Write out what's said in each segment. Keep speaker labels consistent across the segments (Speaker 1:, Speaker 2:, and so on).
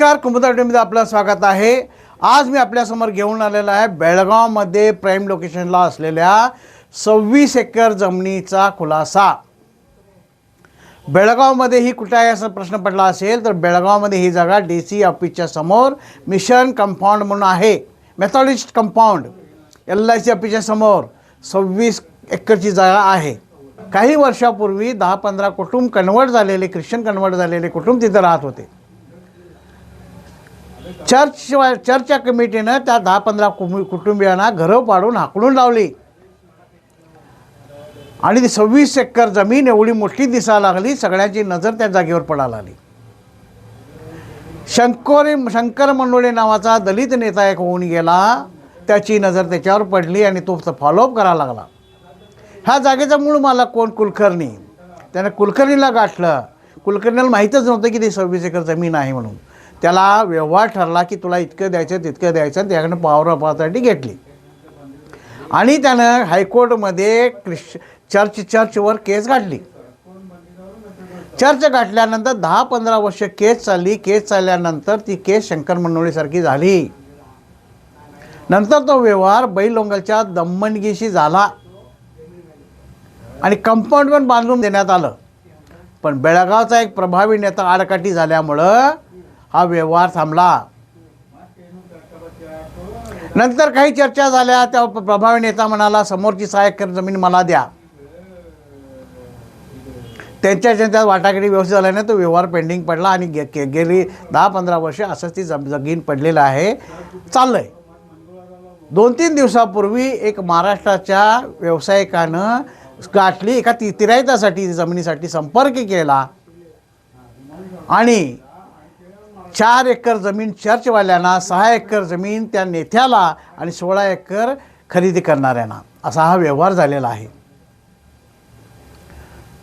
Speaker 1: नमस्कार कुमुदाटीमध्ये आपलं स्वागत आहे. आज मी आपल्यासमोर घेऊन आलेला आहे बेळगावमध्ये प्राईम लोकेशनला असलेल्या सव्वीस एकर जमिनीचा खुलासा. बेळगावमध्ये ही कुठे आहे असा प्रश्न पडला असेल तर बेळगावमध्ये ही जागा डी सी ऑफिसच्या समोर मिशन कंपाऊंड म्हणून आहे. Methodist compound L I C ऑफिसच्या समोर सव्वीस एकरची जागा आहे. काही वर्षापूर्वी दहा पंधरा कुटुंब कन्वर्ट झालेले ख्रिश्चन कन्वर्ट झालेले कुटुंब तिथे राहत होते. चर्च चर्चच्या कमिटीनं त्या दहा पंधरा कुमु कुटुंबियांना घरं पाडून हाकलून लावली. आणि ती सव्वीस एकर जमीन एवढी मोठी दिसायला लागली सगळ्यांची नजर त्या जागेवर पडायला लागली. शंकोरे शंकर मंडोळे नावाचा दलित नेता एक होऊन गेला. त्याची नजर त्याच्यावर पडली आणि तो फॉलोअप करायला लागला. ह्या जागेचा मूळ मला कोण? कुलकर्णी. त्यानं कुलकर्णीला गाठलं. कुलकर्णीला माहीतच नव्हतं की ती सव्वीस एकर जमीन आहे म्हणून. त्याला व्यवहार ठरला की तुला इतकं द्यायचं तितकं द्यायचं आणि त्याकडनं पॉवर ऑफ अथॉरिटी घेतली. आणि त्यानं हायकोर्टमध्ये क्रिश चर्च चर्चवर केस गाठली. चर्च गाठल्यानंतर दहा पंधरा वर्ष केस चालली. केस चालल्यानंतर ती केस शंकर मंडोळीसारखी झाली. नंतर तो व्यवहार बैलोंगलच्या दमणगीशी झाला. आणि कंपाऊंड पण बांधून देण्यात आलं. पण बेळगावचा एक प्रभावी नेता आडकाठी झाल्यामुळं हा व्यवहार थांबला. नंतर काही चर्चा झाल्या त्या प्रभावी नेता म्हणाला समोरची सहा एकर जमीन मला द्या. त्यांच्या त्यांच्या वाटाघाटी व्यवस्थित झाल्याने तो व्यवहार पेंडिंग पडला आणि गे गे- गेली दहा पंधरा वर्ष असंच ती जम जगीन पडलेलं आहे चाललं आहे दोन तीन दिवसापूर्वी एक महाराष्ट्राच्या व्यावसायिकानं गाठली एका ति तिरायतासाठी जमिनीसाठी संपर्क केला आणि चार एकर जमीन चर्चवाल्यांना सहा एकर जमीन त्या नेत्याला आणि सोळा एकर खरेदी करणाऱ्यांना. असा हा व्यवहार झालेला आहे.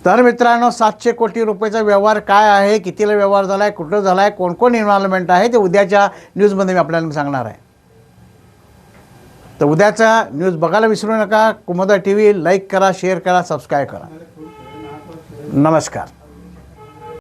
Speaker 1: तर मित्रांनो सातशे कोटी रुपयाचा व्यवहार काय आहे? कितीला व्यवहार झाला आहे कुठं झाला आहे कोण कोण इन्व्हॉल्वमेंट आहे? ते उद्याच्या न्यूजमध्ये मी आपल्याला सांगणार आहे. तर उद्याचा न्यूज बघायला विसरू नका. कुमोदा टी व्ही लाईक करा शेअर करा सबस्क्राईब करा. नमस्कार.